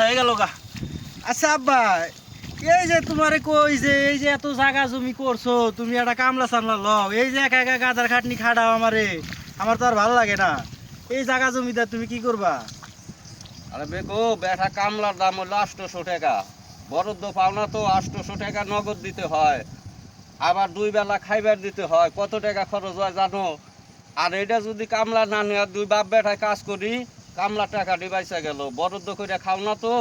হয়ে গেল আচ্ছা এই যে তোমারে যে, এই যে জমি করছ, তুমি একটা কামলা এই যে একা একা খাটনি আমারে। আমার তো আর ভালো লাগে না। এই তুমি কি করবা? বেটা কামলার দাম হলো টাকা। পাওনা তো টাকা নগদ দিতে হয়। আবার দুই বেলা খাইবার দিতে হয়। কত টাকা খরচ হয় জানো? আর এটা যদি কামলা না নেওয়া দুই বাপ বেটায় কাজ করি কামলা টাকা ডিবাইসা গেল। বরাদ্দ করে খাও না তো।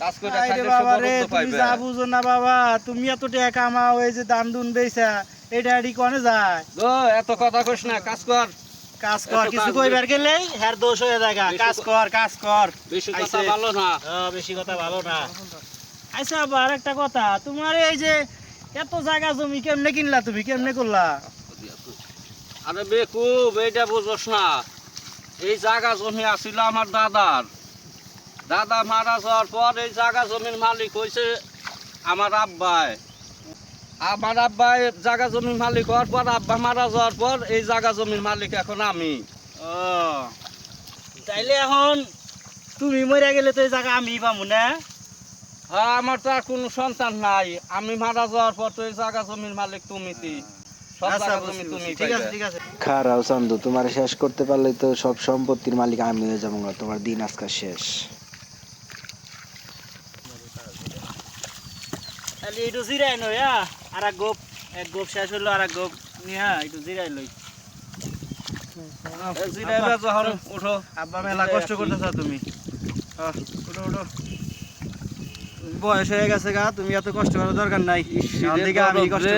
কাজ করে খাইলে বাবা রে তুমি যা বুঝো না বাবা তুমি এত টাকা কামাও এই যে দান দুন বেচা এটা কনে যায়? ও এত কথা কইস না কাজ কর। কাজ কর কিছু কইবার গেলেই দোষ হয়ে যায় কাজ কর কাজ কর। বেশি কথা ভালো না। বেশি কথা ভালো না। আচ্ছা আবার একটা কথা তোমার এই যে এত জায়গা জমি কেমনে কিনলা তুমি? কেমনে করলা? আরে বেকুব এইটা বুঝোস না। এই জায়গা জমি আছিল আমার দাদার। দাদা মারা যাওয়ার পর এই জায়গা জমির মালিক হয়েছে আমার আব্বাই। আমার আব্বাই জায়গা জমির মালিক হওয়ার পর আব্বা মারা যাওয়ার পর এই জায়গা জমির মালিক এখন আমি। তাইলে এখন তুমি মরে গেলে তো এই জায়গা আমি পাবো না? হ্যাঁ আমার তো আর কোনো সন্তান নাই। আমি মারা যাওয়ার পর তো এই জায়গা জমির মালিক তুমি আচ্ছা, খারাও চান্দু তোমার শেষ করতে পারলে তো সব সম্পত্তির মালিক আমি হয়ে যাব তোমার দিন আজকাল শেষ। একটু জিরাই নই হ্যাঁ আর এক গোপ এক গোপ শেষ হলো আর এক গোপ নিয়ে হ্যাঁ একটু জিরাই লই যখন উঠো আব্বা মেলা কষ্ট করতেছ তুমি। উঠো উঠো বয়স হয়ে গেছে গা তুমি এত কষ্ট করার দরকার নাই। আমি কষ্ট।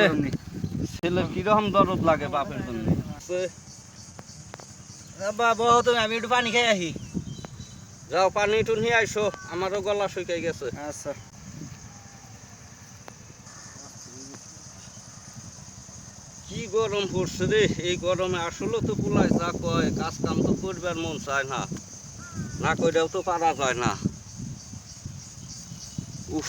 ছেলের কীরকম দরদ লাগে বাপের জন্য? বহ তুমি আমি একটু পানি খাই আহি। যাও পানি একটু নিয়ে আইসো আমারও গলা শুকিয়ে গেছে। আচ্ছা। কি গরম পড়ছে রে? এই গরমে আসলে তো পুলাই যা কয় কাজ কাম তো করবার মন চায় না। না কইরাও তো পারা যায় না। উফ।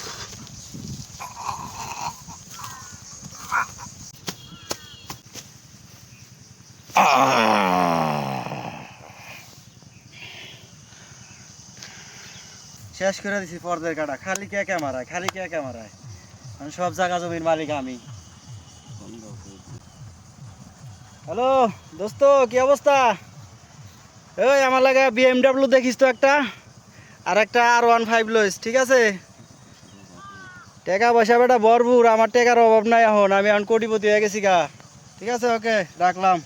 শেষ করে দিছি পর্দার কাটা। খালি কে ক্যামেরায় খালি কে ক্যামেরায় আমি সব জায়গা জমির মালিক আমি। হ্যালো, দোস্ত, কি অবস্থা? ওই আমার লাগে বিএমডাব্লিউ দেখিস তো একটা। আর একটা আর ওয়ান ফাইভ লইস, ঠিক আছে? টাকা পয়সা বেটা ভরপুর, আমার টাকার অভাব নাই এখন। আমি এখন কোটিপতি হয়ে গেছি গা। ঠিক আছে, ওকে, রাখলাম।